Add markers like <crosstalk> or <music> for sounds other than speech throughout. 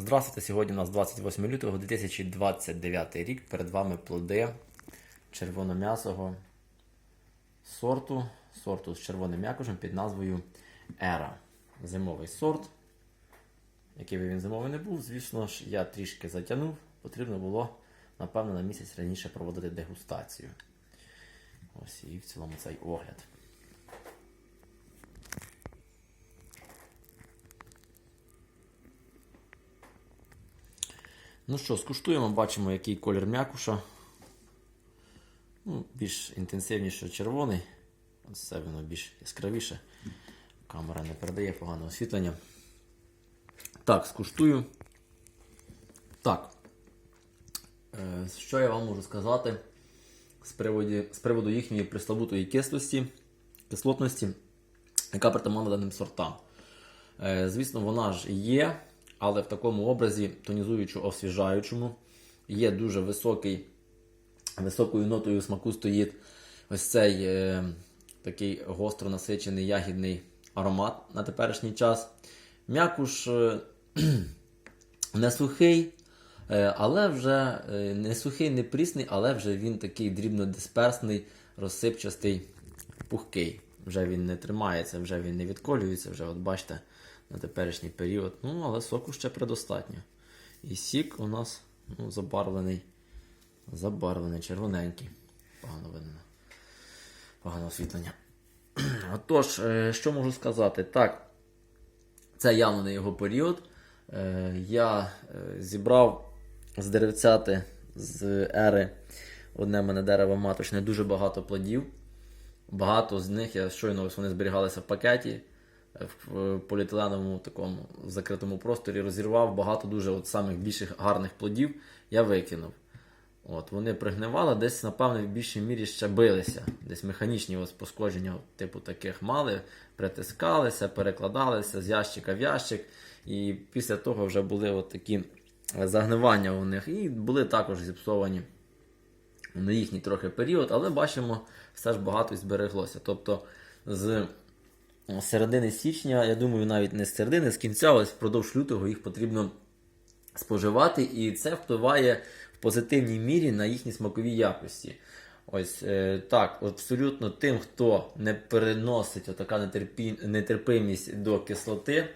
Здравствуйте, сьогодні у нас 28 лютого 2029 рік. Перед вами плоди червоном'ясого сорту, сорту з червоним м'якушем під назвою Ера. Зимовий сорт. Який би він зимовий не був, звісно ж, я трішки затягнув. Потрібно було, напевно, на місяць раніше проводити дегустацію. Ось і в цілому цей огляд. Ну що, скуштуємо, бачимо, який колір м'якуша. Ну, більш інтенсивніше червоний. Це воно більш яскравіше. Камера не передає поганого освітлення. Так, скуштую. Так. Е, Що я вам можу сказати з приводу, з приводу їхньої пресловутої кислості, кислотності, яка притаманна даним сортам. Е, Звісно, вона ж є, але в такому образі тонізуючо освіжаючому. Є дуже високий, високою нотою смаку стоїть ось цей е, такий гостро насичений ягідний аромат на теперішній час. М'якуш е, <clears throat> не сухий, е, але вже е, не сухий, не прісний, але вже він такий дрібнодисперсний, розсипчастий, пухкий. Вже він не тримається, вже він не відколюється, вже от бачите, на теперішній період. Ну, але соку ще предостатньо. І сік у нас ну, забарвлений, забарвлений, червоненький. Погано видно. Погане освітлення. <clears throat> Отож, е, що можу сказати? Так, це явно не його період. Е, Я е, зібрав з деревцяти з ери одне мене дерево маточне дуже багато плодів. Багато з них я щойно ось вони зберігалися в пакеті в поліетиленовому такому закритому просторі. Розірвав багато дуже от самих більших гарних плодів я викинув. От, Вони пригнивали, десь, напевно, в більшій мірі ще билися. Десь механічні ось пошкодження типу таких мали, притискалися, перекладалися з ящика в ящик. І після того вже були от такі е, загнивання у них. І були також зіпсовані на їхній трохи період, але бачимо, все ж багато збереглося. Тобто з середини січня, я думаю, навіть не з середини, з кінця, ось впродовж лютого їх потрібно споживати, і це впливає в позитивній мірі на їхні смакові якості. Ось е, так, абсолютно тим, хто не переносить отака нетерпимість до кислоти,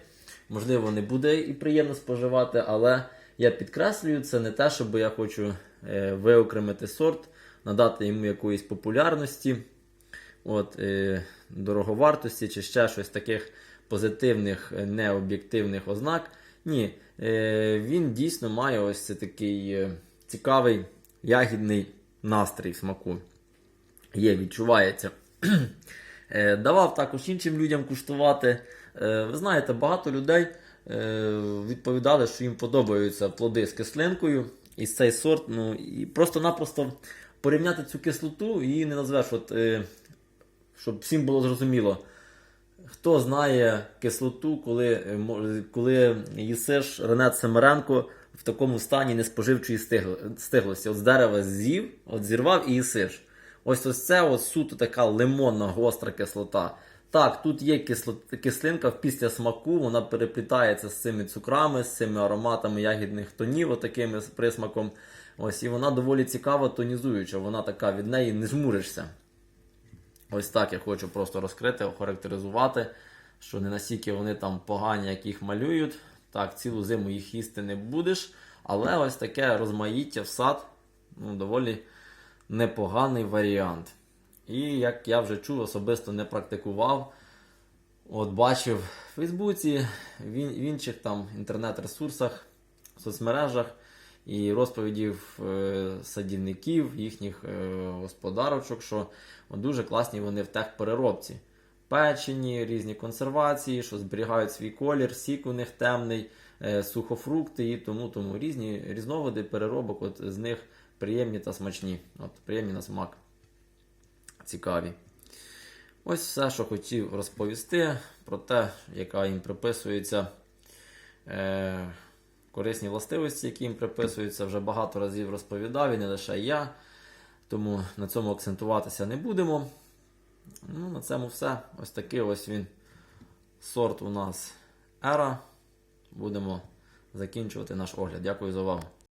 можливо, не буде і приємно споживати, але я підкреслюю, це не те, щоб я хочу е, виокремити сорт, надати йому якоїсь популярності, от, е, дороговартості чи ще щось таких позитивних, е, необ'єктивних ознак. Ні, е, він дійсно має ось це такий е, цікавий ягідний настрій смаку. Є, відчувається. Е, Давав також іншим людям куштувати. Е, Ви знаєте, багато людей е, відповідали, що їм подобаються плоди з кислинкою. І цей сорт, ну і просто-напросто порівняти цю кислоту і не назвеш, от, е, щоб всім було зрозуміло. Хто знає кислоту, коли, е, коли їсиш Ренет Семеренко в такому стані неспоживчої стиглості. От з дерева з'їв, от зірвав і їсиш. Ось ось це от суто така лимонна гостра кислота. Так, тут є кислинка після смаку, вона переплітається з цими цукрами, з цими ароматами ягідних тонів, отакими з присмаком. Ось, і вона доволі цікава, тонізуюча. Вона така від неї не жмуришся. Ось так я хочу просто розкрити, охарактеризувати, що не настільки вони там погані, як їх малюють. Так, цілу зиму їх їсти не будеш. Але ось таке розмаїття в сад ну, доволі непоганий варіант. І як я вже чув, особисто не практикував. От бачив в Фейсбуці, в, інших там інтернет-ресурсах, соцмережах і розповідів е, садівників, їхніх е, господарочок, що дуже класні вони в техпереробці. Печені, різні консервації, що зберігають свій колір, сік у них темний, е, сухофрукти і тому, тому різні різновиди переробок, от з них приємні та смачні. От, приємні на смак. Цікаві. Ось все, що хотів розповісти про те, яка їм приписується корисні властивості, які їм приписуються, вже багато разів розповідав, і не лише я. Тому на цьому акцентуватися не будемо. Ну, на цьому все. Ось такий ось він сорт у нас Ера. Будемо закінчувати наш огляд. Дякую за увагу.